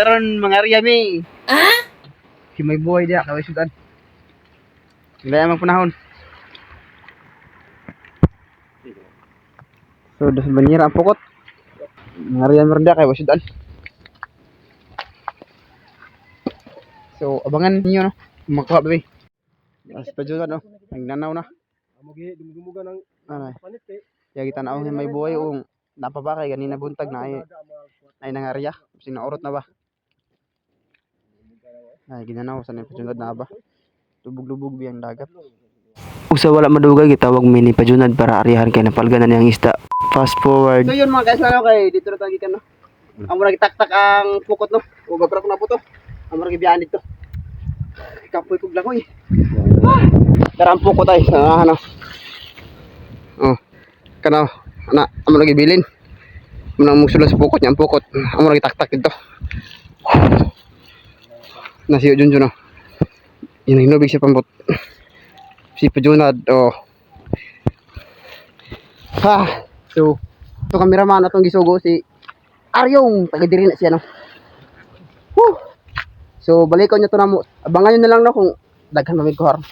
karon mga riyami. Ah? Si may buhay dia kaway sudan. Gaya mang panahon. So, dos banira ang pukot. Mga riyami rin dia kaway sudan. So, abangan niyo no. Makuha baby. As pa dyan no. Nagnanaw na. Amugi, dumugumuga ng Ano? panit kay. Kaya kita na may buhay o napabakay ganina buntag na ay ay nangarya. Sinaurot na ba? Ay ginanaw sa nipajunad na ba? Lubog-lubog biyang dagat. Ug sa wala madugay gitawag mini pajunad para arihan kay napalganan niyang isda. Fast forward. So yun mga guys, ano kay dito na tayo gikan no. Amo na gitaktak ang pukot no. O babra ko na po to. Amo na gibiyan dito. Kapoy kog langoy. Dara ang pukot ay sa ano. Oh. Kana ana amo na gibilin. Amo na mugsulod sa pukot niya ang pukot. Amo na gitaktak dito. Nasiyo jun jun no. Yun ang hinubig siya pambot. Si Pajunad oh. Ha. So, ito kameraman atong gisugo si Aryong, taga diri na siya no. Woo! So, balikon niyo to na mo. Abangan niyo na lang no kung daghan mamig ko haron.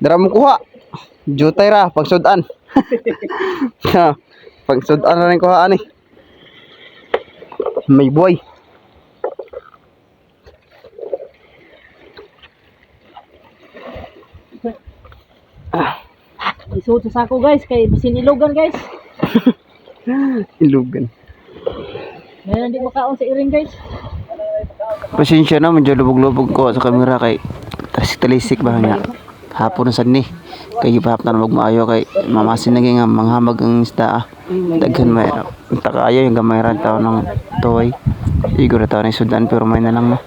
Dara mo kuha. Jutay ra pagsudan. Pagsudan na rin kuha ani. May boy. Isuot sa sako guys, kay bisin ilugan guys. Ilugan. Ngayon hindi makaon sa iring guys. Pasensya na medyo lubog-lubog ko sa kamera kay talisik ba nga. Hapon na sad ni. Kay gipahap na magmaayo kay mamasin na nga manghamag ang isda. ah. Daghan may takaayo yung gamay ra taw ng toy. Igor taw na sudan pero may na lang no.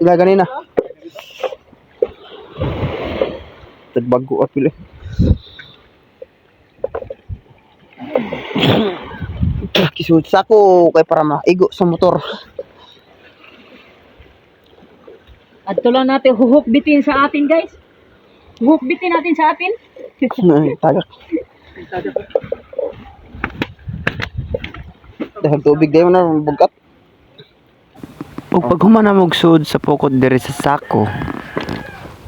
Ila ganina. Tagbago at pila. Kisud sa ako kay para maigo sa motor. adto lang natin huhukbitin sa atin guys. Huhukbitin natin sa atin. Ay, tagak. Dahil tubig dayo na bugat. Ug pag humana mo og sud sa pokot diri sa sako.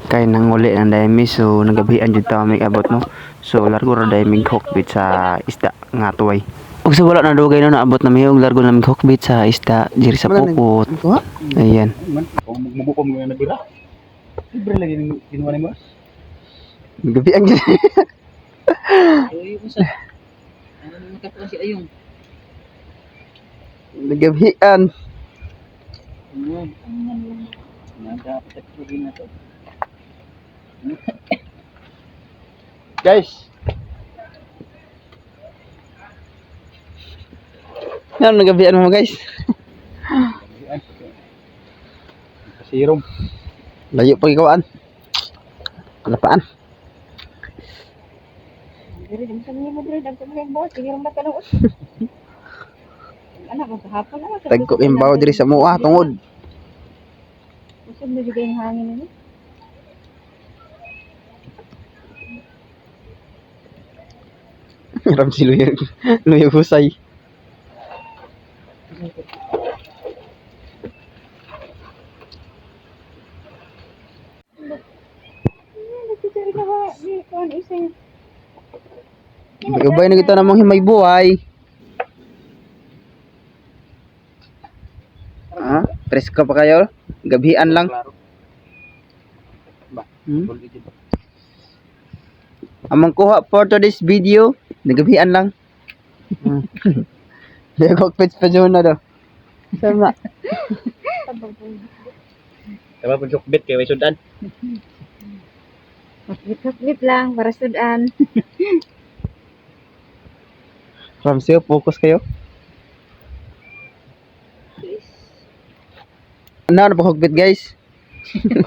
Kay nanguli ng daymi so nagabian jud ta may abot no. So largo ra daymi hookbit sa isda nga tuway. Ug sa wala na dugay no naabot na mi og largo na mi hookbit sa isda diri sa ha? Ayan. Magmubukom nga nabira. Libre lagi ning kinuha ni mo. Gabi ang Uy, usa. Ano naman ka si Ayong? Nagabian. Ano? Nadapat at na to. Guys. Yan, nagabian mo guys. Sirom. Layo pa ikawaan. Alapaan. Diri dam sa mo diri dam sa mo boss, sige ra ka lang. Anak ko kahapon na. Tagko imbaw diri sa mua tungod. Usab na jud yung hangin ni. Ram si Luyag. Luyag husay. Gabay na kita namang himay buhay. Ha? Presko pa kayo? Gabihan lang. Hmm? Amang kuha for today's video, nagabihan lang. Hmm. Lego pets pa dyan na daw. Sama. Tama pag sukbit kay way sudan. Wait lang para sudan. Ramsey, focus kayo. Ano na pahugbit guys?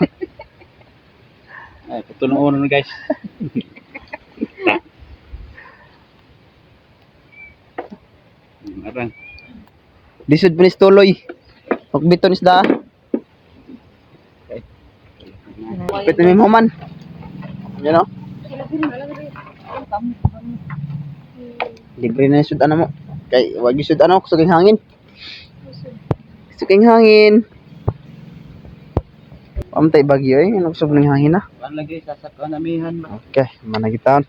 Ay, patunon na guys. Arang. Lisod pa ni Stoloy. Hugbiton isda. Kapit na may human. Yan o. Libre na yung sudan mo. Kay, wag yung sudan ako, suking hangin. Suking hangin. Pamtay bagyo eh, ano kusog ng hangin na. Lagi sasak anamihan ba? Okay, managitaon.